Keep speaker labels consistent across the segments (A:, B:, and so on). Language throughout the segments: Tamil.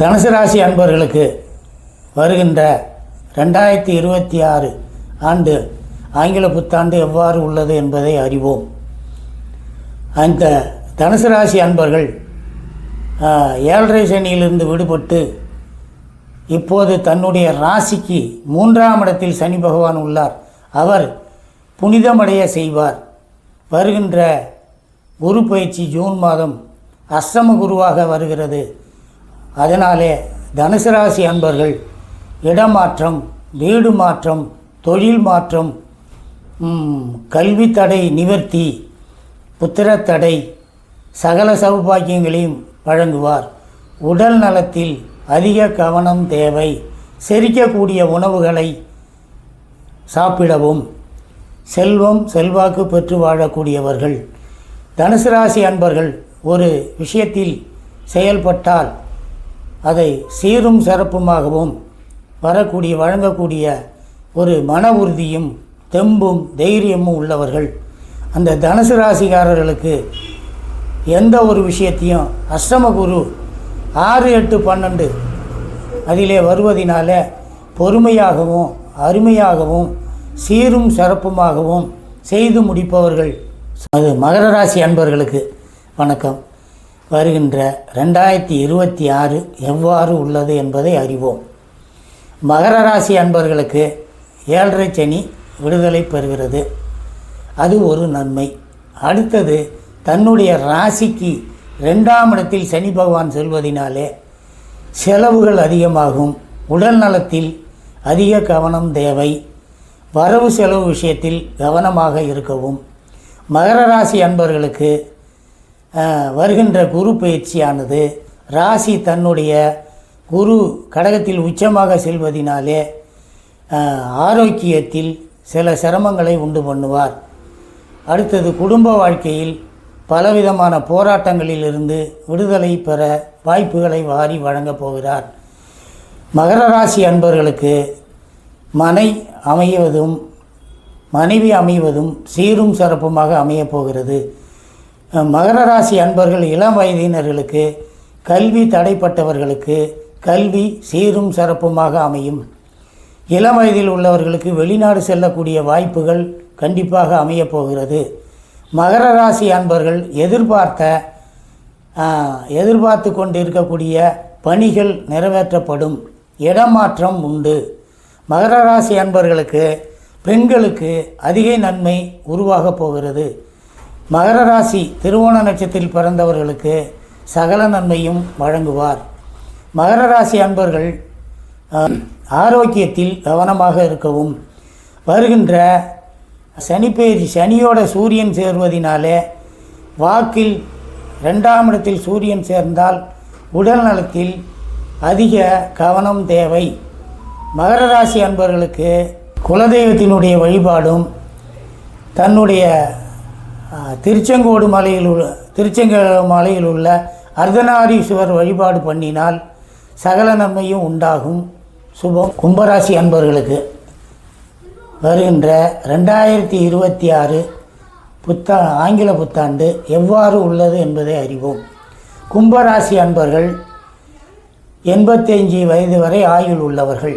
A: தனுசு ராசி அன்பர்களுக்கு வருகின்ற ரெண்டாயிரத்தி இருபத்தி ஆறு ஆண்டு ஆங்கில புத்தாண்டு எவ்வாறு உள்ளது என்பதை அறிவோம். அந்த தனுசு ராசி அன்பர்கள் ஏழரை சனியிலிருந்து விடுபட்டு இப்போது தன்னுடைய ராசிக்கு மூன்றாம் இடத்தில் சனி பகவான் உள்ளார். அவர் புனிதமடைய செய்வார். வருகின்ற குரு பயிற்சி ஜூன் மாதம் அஷ்டம குருவாக வருகிறது. அதனாலே தனுசு ராசி அன்பர்கள் இடமாற்றம் வீடு மாற்றம் தொழில் மாற்றம் கல்வி தடை நிவர்த்தி புத்திரத்தடை சகல சௌபாக்கியங்களையும் வழங்குவார். உடல் நலத்தில் அதிக கவனம் தேவை. செரிக்கக்கூடிய உணவுகளை சாப்பிடவும். செல்வம் செல்வாக்கு பெற்று வாழக்கூடியவர்கள். தனுசு ராசி அன்பர்கள் ஒரு விஷயத்தில் செயல்பட்டால் அதை சீரும் சிறப்புமாகவும் வரக்கூடிய வழங்கக்கூடிய ஒரு மன உறுதியும் தெம்பும் தைரியமும் உள்ளவர்கள். அந்த தனுசு ராசிக்காரர்களுக்கு எந்த ஒரு விஷயத்தையும் அஷ்டம குரு ஆறு எட்டு பன்னெண்டு அதிலே வருவதினால பொறுமையாகவும் அருமையாகவும் சீரும் சிறப்புமாகவும் செய்து முடிப்பவர்கள். அது மகர ராசி அன்பர்களுக்கு வணக்கம். வருகின்ற ரெண்டாயிரத்தி இருபத்தி ஆறு எவ்வாறு உள்ளது என்பதை அறிவோம். மகர ராசி அன்பர்களுக்கு ஏழரை சனி விடுதலை பெறுகிறது. அது ஒரு நன்மை. அடுத்தது தன்னுடைய ராசிக்கு ரெண்டாம் இடத்தில் சனி பகவான் செல்வதினாலே செலவுகள் அதிகமாகும். உடல் நலத்தில் அதிக கவனம் தேவை. வரவு செலவு விஷயத்தில் கவனமாக இருக்கவும். மகர ராசி அன்பர்களுக்கு வருகின்ற குரு பயிற்சியானது ராசி தன்னுடைய குரு கடகத்தில் உச்சமாக செல்வதினாலே ஆரோக்கியத்தில் சில சிரமங்களை உண்டு பண்ணுவார். அடுத்தது குடும்ப வாழ்க்கையில் பலவிதமான போராட்டங்களிலிருந்து விடுதலை பெற வாய்ப்புகளை வாரி வழங்கப் போகிறார். மகர ராசி அன்பர்களுக்கு மனை அமைவதும் மனைவி அமைவதும் சீரும் சிறப்புமாக அமையப் போகிறது. மகர ராசி அன்பர்கள் இளம் வயதினர்களுக்கு கல்வி தடைப்பட்டவர்களுக்கு கல்வி சீரும் சிறப்புமாக அமையும். இளம் வயதில் உள்ளவர்களுக்கு வெளிநாடு செல்லக்கூடிய வாய்ப்புகள் கண்டிப்பாக அமையப்போகிறது மகர ராசி அன்பர்கள் எதிர்பார்த்த எதிர்பார்த்து கொண்டு இருக்கக்கூடிய பணிகள் நிறைவேற்றப்படும். இடமாற்றம் உண்டு. மகர ராசி அன்பர்களுக்கு பெண்களுக்கு அதிக நன்மை உருவாகப் போகிறது. மகர ராசி திருவோண நட்சத்திரத்தில் பிறந்தவர்களுக்கு சகல நன்மையும் வழங்குவார். மகர ராசி அன்பர்கள் ஆரோக்கியத்தில் கவனமாக இருக்கவும். வருகின்ற சனிப்பெயர் சனியோட சூரியன் சேர்வதினாலே வாக்கில் ரெண்டாம் இடத்தில் சூரியன் சேர்ந்தால் உடல் நலத்தில் அதிக கவனம் தேவை. மகர ராசி அன்பர்களுக்கு குலதெய்வத்தினுடைய வழிபாடும் தன்னுடைய திருச்செங்கோடு மலையில் உள்ள திருச்செங்க மலையில் உள்ள அர்த்தநாரீஸ்வரர் வழிபாடு பண்ணினால் சகல நன்மையும் உண்டாகும். சுபம். கும்பராசி அன்பர்களுக்கு வருகின்ற ரெண்டாயிரத்தி இருபத்தி ஆறு புத்தா ஆங்கில புத்தாண்டு எவ்வாறு உள்ளது என்பதை அறிவோம். கும்பராசி அன்பர்கள் எண்பத்தஞ்சு வயது வரை ஆயுள் உள்ளவர்கள்.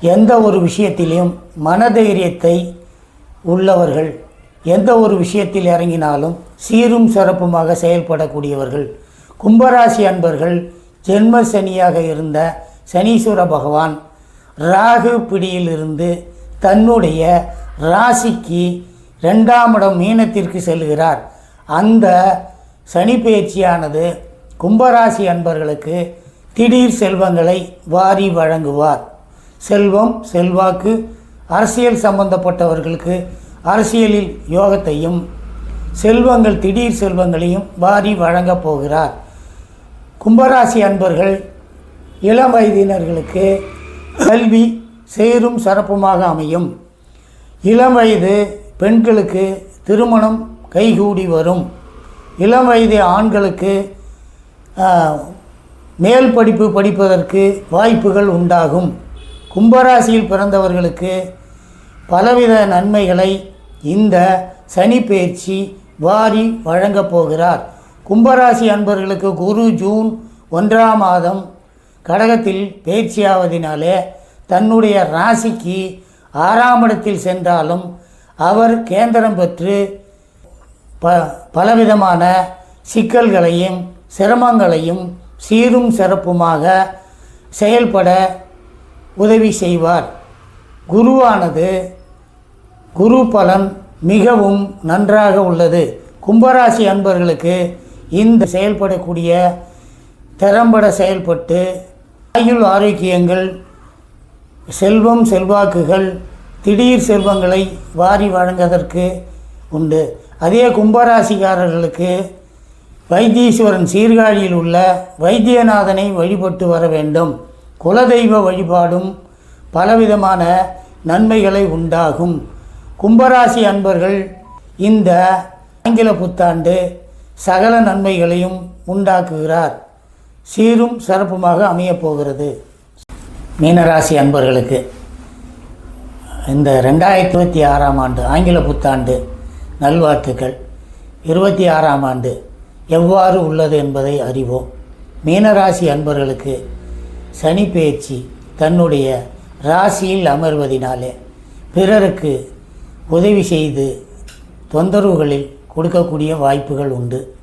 A: எந்த ஒரு விஷயத்திலும் மனதைரியத்தை உள்ளவர்கள். எந்த ஒரு விஷயத்தில் இறங்கினாலும் சீரும் சிறப்புமாக செயல்படக்கூடியவர்கள். கும்பராசி அன்பர்கள் ஜென்ம சனியாக இருந்த சனீஸ்வர பகவான் ராகு பிடியிலிருந்து தன்னுடைய ராசிக்கு ரெண்டாம் இடம் மீனத்திற்கு செல்கிறார். அந்த சனி பயிற்சியானது கும்பராசி அன்பர்களுக்கு திடீர் செல்வங்களை வாரி வழங்குவார். செல்வம் செல்வாக்கு அரசியல் சம்பந்தப்பட்டவர்களுக்கு அரசியலில் யோகத்தையும் செல்வங்கள் திடீர் செல்வங்களையும் வாரி வழங்கப் போகிறார். கும்பராசி அன்பர்கள் இளம் வயதினர்களுக்கு கல்வி சேரும் சிறப்புமாக அமையும். இளம் வயது பெண்களுக்கு திருமணம் கைகூடி வரும். இளம் வயது ஆண்களுக்கு மேல் படிப்பு படிப்பதற்கு வாய்ப்புகள் உண்டாகும். கும்பராசியில் பிறந்தவர்களுக்கு பலவித நன்மைகளை இந்த சனி பயிற்சி வாரி வழங்கப் போகிறார். கும்பராசி அன்பர்களுக்கு குரு ஜூன் ஒன்றாம் மாதம் கடகத்தில் பயிற்சியாவதினாலே தன்னுடைய ராசிக்கு ஆறாம் இடத்தில் சென்றாலும் அவர் கேந்திரம் பெற்று ப பலவிதமான சிக்கல்களையும் சிரமங்களையும் சீரும் சிறப்புமாக செயல்பட உதவி செய்வார். குருவானது குரு பலன் மிகவும் நன்றாக உள்ளது. கும்பராசி அன்பர்களுக்கு இந்த செயல்படக்கூடிய திறம்பட செயல்பட்டு ஆயுள் ஆரோக்கியங்கள் செல்வம் செல்வாக்குகள் திடீர் செல்வங்களை வாரி வழங்குவதற்கு உண்டு. அதே கும்பராசிக்காரர்களுக்கு வைத்தீஸ்வரன் சீர்காழியில் உள்ள வைத்தியநாதனை வழிபட்டு வர வேண்டும். குலதெய்வ வழிபாடும் பலவிதமான நன்மைகளை உண்டாகும். கும்பராசி அன்பர்கள் இந்த ஆங்கில புத்தாண்டு சகல நன்மைகளையும் உண்டாக்குகிறார். சீரும் சிறப்புமாக அமையப்போகிறது மீனராசி அன்பர்களுக்கு இந்த ரெண்டாயிரத்தி இருபத்தி ஆறாம் ஆண்டு ஆங்கில புத்தாண்டு நல்வாழ்த்துக்கள். இருபத்தி ஆறாம் ஆண்டு எவ்வாறு உள்ளது என்பதை அறிவோம். மீனராசி அன்பர்களுக்கு சனி பேச்சு தன்னுடைய ராசியில் அமர்வதினாலே பிறருக்கு உதவி செய்து தொந்தரவுகளில் கொடுக்கக்கூடிய வாய்ப்புகள் உண்டு.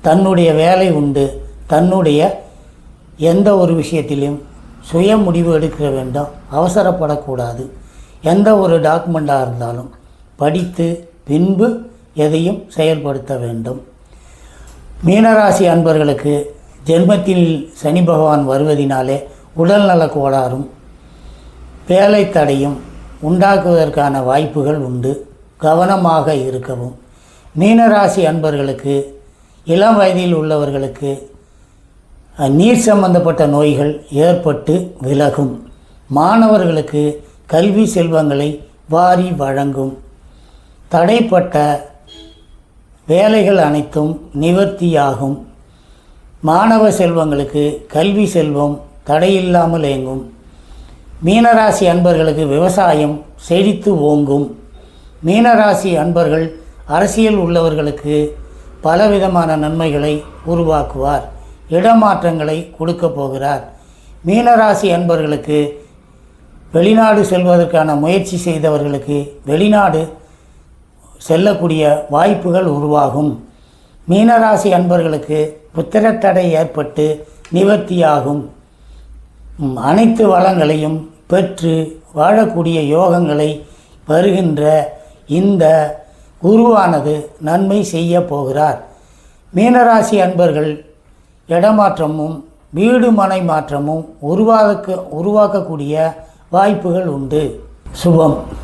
A: தன்னுடைய வேலை உண்டு. தன்னுடைய எந்த ஒரு விஷயத்திலும் சுய முடிவு எடுக்க வேண்டும். அவசரப்படக்கூடாது. எந்த ஒரு டாக்குமெண்ட்டாக இருந்தாலும் படித்து பின்பு எதையும் செயல்படுத்த வேண்டும். மீனராசி அன்பர்களுக்கு ஜென்மத்தில் சனி பகவான் வருவதினாலே உடல்நல கோளாறும் வேலை தடையும் உண்டாக்குவதற்கான வாய்ப்புகள் உண்டு. கவனமாக இருக்கவும். மீனராசி அன்பர்களுக்கு இளம் வயதில் உள்ளவர்களுக்கு நீர் சம்பந்தப்பட்ட நோய்கள் ஏற்பட்டு விலகும். மாணவர்களுக்கு கல்வி செல்வங்களை வாரி வழங்கும். தடைப்பட்ட வேலைகள் அனைத்தும் நிவர்த்தியாகும். மாணவ செல்வங்களுக்கு கல்வி செல்வம் தடையில்லாமல் இயங்கும் மீனராசி அன்பர்களுக்கு விவசாயம் செழித்து ஓங்கும். மீனராசி அன்பர்கள் அரசியல் உள்ளவர்களுக்கு பலவிதமான நன்மைகளை உருவாக்குவார் இடமாற்றங்களை கொடுக்க போகிறார். மீனராசி அன்பர்களுக்கு வெளிநாடு செல்வதற்கான முயற்சி செய்தவர்களுக்கு வெளிநாடு செல்லக்கூடிய வாய்ப்புகள் உருவாகும். மீனராசி அன்பர்களுக்கு புத்திரத்தடை ஏற்பட்டு நிவர்த்தியாகும். அனைத்து வளங்களையும் பெற்று வாழக்கூடிய யோகங்களை வருகின்ற இந்த குருவானது நன்மை செய்ய போகிறார். மீனராசி அன்பர்கள் இடமாற்றமும் வீடு மனை மாற்றமும் உருவாக்க உருவாக்கக்கூடிய வாய்ப்புகள் உண்டு. சுபம்.